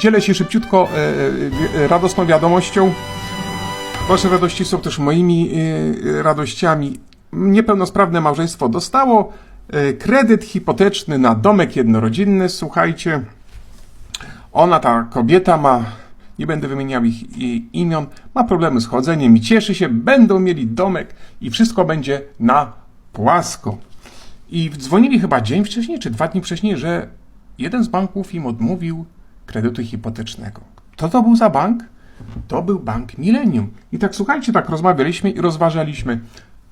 Dzielę się szybciutko e, e, radosną wiadomością. Wasze radości są też moimi e, radościami. Niepełnosprawne małżeństwo dostało kredyt hipoteczny na domek jednorodzinny. Słuchajcie, ona, ta kobieta ma, nie będę wymieniał ich imion, ma problemy z chodzeniem i cieszy się, będą mieli domek i wszystko będzie na płasko. I dzwonili chyba dzień wcześniej, czy dwa dni wcześniej, że jeden z banków im odmówił kredytu hipotecznego. Kto to był za bank? To był bank Millennium. I tak słuchajcie, tak rozmawialiśmy i rozważaliśmy,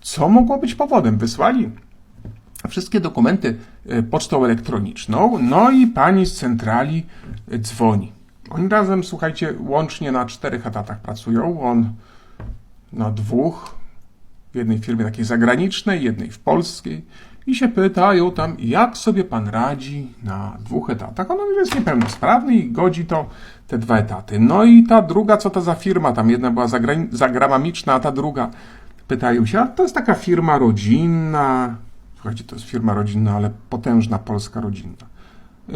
co mogło być powodem. Wysłali wszystkie dokumenty e, pocztą elektroniczną, no i pani z centrali e, dzwoni. Oni razem, słuchajcie, łącznie na czterech etatach pracują. On na dwóch, w jednej firmie takiej zagranicznej, jednej w polskiej i się pytają tam, jak sobie pan radzi na dwóch etatach. On mówi, że jest niepełnosprawny i godzi to te dwa etaty. No i ta druga, co to za firma? Tam jedna była zagraniczna, a ta druga pytają się, a to jest taka firma rodzinna. Słuchajcie, to jest firma rodzinna, ale potężna polska rodzinna. Yy,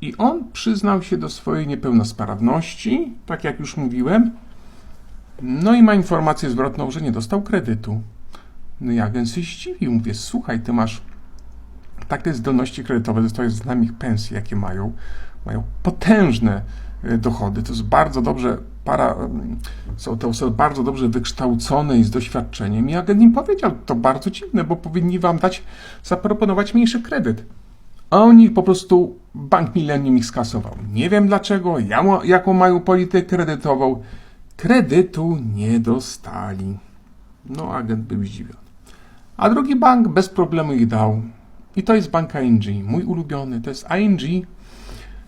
I on przyznał się do swojej niepełnosprawności, tak jak już mówiłem, no i ma informację zwrotną, że nie dostał kredytu. No i agent się zdziwił. Mówię, słuchaj, ty masz takie zdolności kredytowe, dostajesz z nami pensje, jakie mają. Mają potężne e, dochody. To jest bardzo dobrze, para, mm, są to osoby bardzo dobrze wykształcone i z doświadczeniem. I agent im powiedział, to bardzo dziwne, bo powinni wam dać, zaproponować mniejszy kredyt. A oni po prostu, Bank Millennium ich skasował. Nie wiem dlaczego, ja- jaką mają politykę kredytową. Kredytu nie dostali. No, agent był zdziwiony. A drugi bank bez problemu ich dał. I to jest bank ING, mój ulubiony. To jest ING.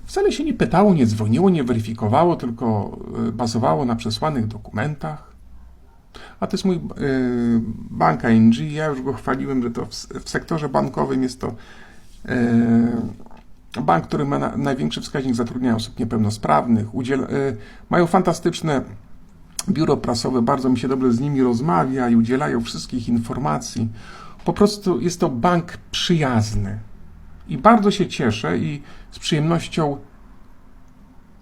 Wcale się nie pytało, nie dzwoniło, nie weryfikowało, tylko y, bazowało na przesłanych dokumentach. A to jest mój y, bank ING. Ja już go chwaliłem, że to w, w sektorze bankowym jest to y, bank, który ma na, największy wskaźnik zatrudnienia osób niepełnosprawnych. Udziel, y, mają fantastyczne biuro prasowe, bardzo mi się dobrze z nimi rozmawia i udzielają wszystkich informacji. Po prostu jest to bank przyjazny. I bardzo się cieszę i z przyjemnością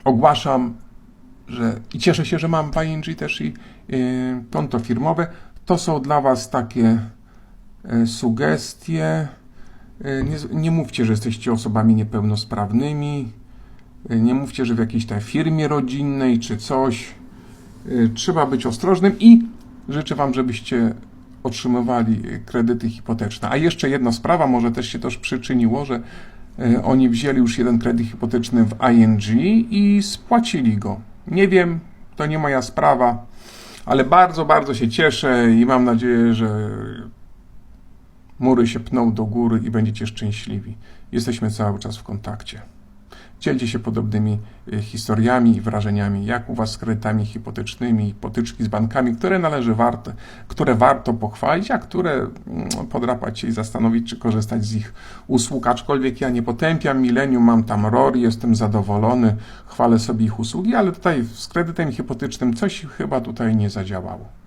ogłaszam, że i cieszę się, że mam w ING też i y, konto firmowe. To są dla Was takie y, sugestie. Y, nie, nie mówcie, że jesteście osobami niepełnosprawnymi. Y, nie mówcie, że w jakiejś tam firmie rodzinnej czy coś. Y, Trzeba być ostrożnym i życzę Wam, żebyście otrzymywali kredyty hipoteczne. A jeszcze jedna sprawa, może też się też przyczyniło, że y, oni wzięli już jeden kredyt hipoteczny w ING i spłacili go. Nie wiem, to nie moja sprawa, ale bardzo, bardzo się cieszę i mam nadzieję, że mury się pną do góry i będziecie szczęśliwi. Jesteśmy cały czas w kontakcie. Dzielcie się podobnymi y, historiami i wrażeniami, jak u Was z kredytami hipotecznymi, potyczki z bankami, które należy warto, które warto pochwalić, a które mm, podrapać się i zastanowić, czy korzystać z ich usług. Aczkolwiek ja nie potępiam Millennium, mam tam Rory, jestem zadowolony, chwalę sobie ich usługi, ale tutaj z kredytem hipotecznym coś chyba tutaj nie zadziałało.